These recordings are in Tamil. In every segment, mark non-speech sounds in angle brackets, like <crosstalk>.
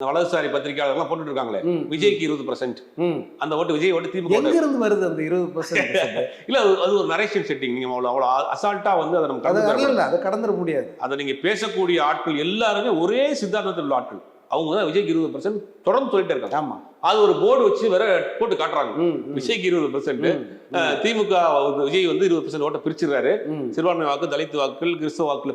இந்த வலதுசாரி பத்திரிகையாளர்லாம் போட்டுட்டு இருக்காங்களே விஜய்க்கு இருபது பர்சன்ட். அந்த ஓட்டு விஜய் ஓட்டு திமுக எங்க. இருந்து வருது அந்த இருபது பர்சன்ட் <laughs> இல்ல அது ஒரு நரேஷன் செட்டிங் நீங்க அவ்வளவு அவ்வளவு அசால்ட்டா வந்து அதை நம்ம கடந்து அதை கடந்துட முடியாது. அதை நீங்க பேசக்கூடிய ஆட்கள் எல்லாருமே ஒரே சித்தாந்தத்தில் உள்ள ஆட்கள். அவங்க தான் விஜய்க்கு இருபது பர்சன்ட் தொடர்ந்து சொல்லிட்டே இருக்காங்க. ஆமா. அது ஒரு போர்டு வச்சு வேற போட்டு காட்டுறாங்க. விஜய்க்கு இருபது பர்சன்ட் திமுக விஜய் வந்து இருபது பர்சன்ட் ஓட்ட பிரிச்சிருக்காரு ம், சிறுபான்மை வாக்கு தலித் வாக்குகள் கிறிஸ்தவ வாக்குல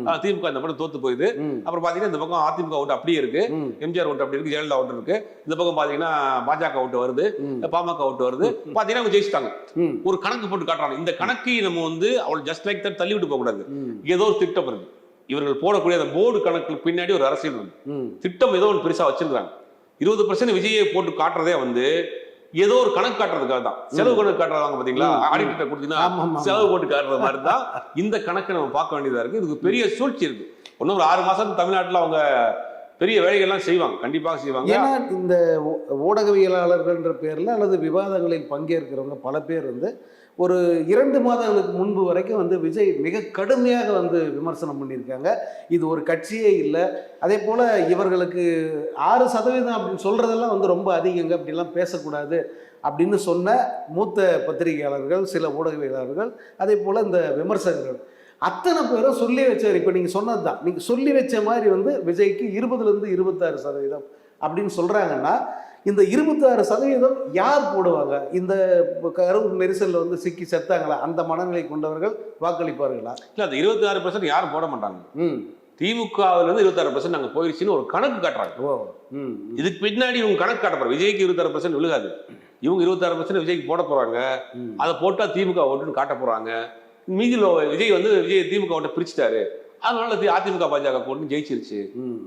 ஆனா, திமுக இந்த பக்கம் தோத்து போகுது ம், அப்புறம் பாத்தீங்கன்னா இந்த பக்கம் அதிமுக ஓட்டு அப்படியே இருக்கு. எம்ஜிஆர் ஓட்டு அப்படி இருக்கு ஜெயலலிதா ஓட்டு இருக்கு. இந்த பக்கம் பாத்தீங்கன்னா பாஜக ஓட்டு வருது. பாமக ஓட்டு வருது. பாத்தீங்கன்னா அவங்க ஜெயிச்சிட்டாங்க. ஒரு கணக்கு போட்டு காட்டுறாங்க. இந்த கணக்கை நம்ம வந்து அவள் ஜஸ்ட் லைக் தட் தள்ளி விட்டு போக கூடாது ஏதோ ஒரு திட்டம் இருக்கு இவர்கள் போடக்கூடிய அந்த போர்டு கணக்கு பின்னாடி ஒரு அரசியல் இருக்கு. திட்டம் ஏதோ ஒன்று பெருசா வச்சிருக்காங்க இருபது பர்சன்ட் விஜயை போட்டு காட்டுறதே வந்து ஏதோ ஒரு கணக்கு காட்டுறதுக்காக தான். செலவு கணக்கு காட்டுறாங்க பாத்தீங்களா. ஆடிட்டர் கொடுத்தீங்கன்னா செலவு போட்டு காட்டுற மாதிரி தான் இந்த கணக்கை நம்ம பார்க்க வேண்டியதா இருக்கு. இதுக்கு பெரிய சூழ்ச்சி இருக்கு. இன்னும் ஒரு ஆறு மாசம் தமிழ்நாட்டுல அவங்க பெரிய வேலைகள்லாம் செய்வாங்க கண்டிப்பாக செய்வாங்க. ஏன்னா இந்த ஊடகவியலாளர்கள்ன்ற பேரில் அல்லது விவாதங்களில் பங்கேற்கிறவங்க பல பேர் வந்து ஒரு இரண்டு மாதங்களுக்கு முன்பு வரைக்கும் வந்து விஜய் மிக கடுமையாக வந்து விமர்சனம் பண்ணியிருக்காங்க. இது ஒரு கட்சியே இல்லை. அதே போல் இவர்களுக்கு ஆறு சதவீதம் அப்படின்னு சொல்கிறதெல்லாம் வந்து ரொம்ப அதிகங்க. அப்படிலாம் பேசக்கூடாது அப்படின்னு சொன்ன மூத்த பத்திரிகையாளர்கள் சில ஊடகவியலாளர்கள் அதே போல் இந்த விமர்சகர்கள். அத்தனை பேரும் சொல்லி வச்சார். இப்போ நீங்கள் சொன்னது தான் நீங்கள் சொல்லி வச்ச மாதிரி வந்து விஜய்க்கு இருபதுலேருந்து இருபத்தாறு சதவீதம் அப்படின்னு சொல்கிறாங்கன்னா இந்த இருபத்தாறு சதவீதம் யார் போடுவாங்க? இந்த கரூர் நெரிசலில் வந்து சிக்கி செத்தாங்களா? அந்த மனநிலை கொண்டவர்கள் வாக்களிப்பார்களா? இல்ல அந்த இருபத்தி ஆறு பர்சன்ட் யாரும் போட மாட்டாங்க. ம். திமுகவுல இருந்து இருபத்தாறு பர்சன்ட் நாங்க போயிருச்சுன்னு ஒரு கணக்கு காட்டுறாங்க. ஓ ம். இதுக்கு பின்னாடி இவங்க கணக்கு காட்ட விஜய்க்கு இருபத்தாறு பர்சன்ட் விழுகாது. இவங்க இருபத்தாறு பர்சன்ட் விஜய்க்கு போட போறாங்க. ம். அதை போட்டா திமுக ஓட்டுன்னு காட்ட போறாங்க மீதியில் விஜய் வந்து விஜய் திமுக ஓட்ட பிரிச்சுட்டாரு. அதனால அதிமுக பாஜக கூட்டணி ஜெயிச்சிருச்சு.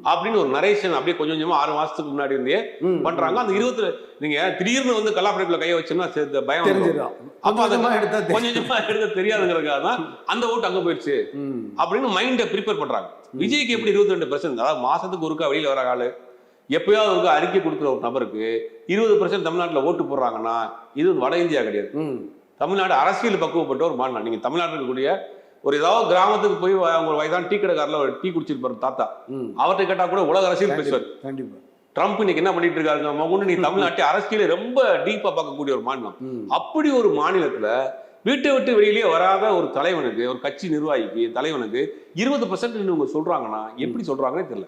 அப்படின்னு ஒரு நரேஷன் அப்படியே கொஞ்சம் கொஞ்சமா ஆறு மாசத்துக்கு முன்னாடி இருந்தே. பண்றாங்க. அந்த இருபத்தி நீங்க திடீர்னு வந்து கல்லாப்படைப்புல கைய வச்சோம்னா பயம் அப்ப அதை கொஞ்சமா எடுத்தா. கொஞ்சம் கொஞ்சமா எடுக்க தெரியாதுங்கிறதுக்காக தான் அந்த ஓட்டு அங்க போயிடுச்சு. அப்படின்னு மைண்டை ப்ரிப்பேர் பண்றாங்க. விஜய்க்கு எப்படி இருபத்தி ரெண்டு பர்சன்ட் அதாவது மாசத்துக்கு ஒருக்கா வெளியில வர ஆளு. எப்பயாவது ஒருக்கா அறிக்கை கொடுக்குற ஒரு நபருக்கு இருபது பர்சன்ட் தமிழ்நாட்டுல ஓட்டு போடுறாங்கன்னா இது வந்து வட இந்தியா கிடையாது. தமிழ்நாடு அரசியல் பக்குவப்பட்ட ஒரு மாநிலம். நீங்க தமிழ்நாட்டில் இருக்கக்கூடிய ஒரு ஏதாவது கிராமத்துக்கு போய் அவங்க வயதான டீ கடைக்காரில் ஒரு டீ குடிச்சிருப்பாரு தாத்தா. அவர்கிட்ட கேட்டா கூட உலக அரசியல் பேசுவார். ட்ரம்ப் இன்னைக்கு என்ன பண்ணிட்டு இருக்காருங்க மகுண்டு நீ தமிழ்நாட்டை அரசியலை ரொம்ப டீப்பா பார்க்கக்கூடிய ஒரு மாநிலம். அப்படி ஒரு மாநிலத்துல வீட்டை விட்டு வெளியிலேயே வராத ஒரு தலைவனுக்கு ஒரு கட்சி நிர்வாகிக்கு தலைவனுக்கு இருபது பர்சன்ட் இவங்க சொல்றாங்கன்னா எப்படி சொல்றாங்கன்னே தெரியல.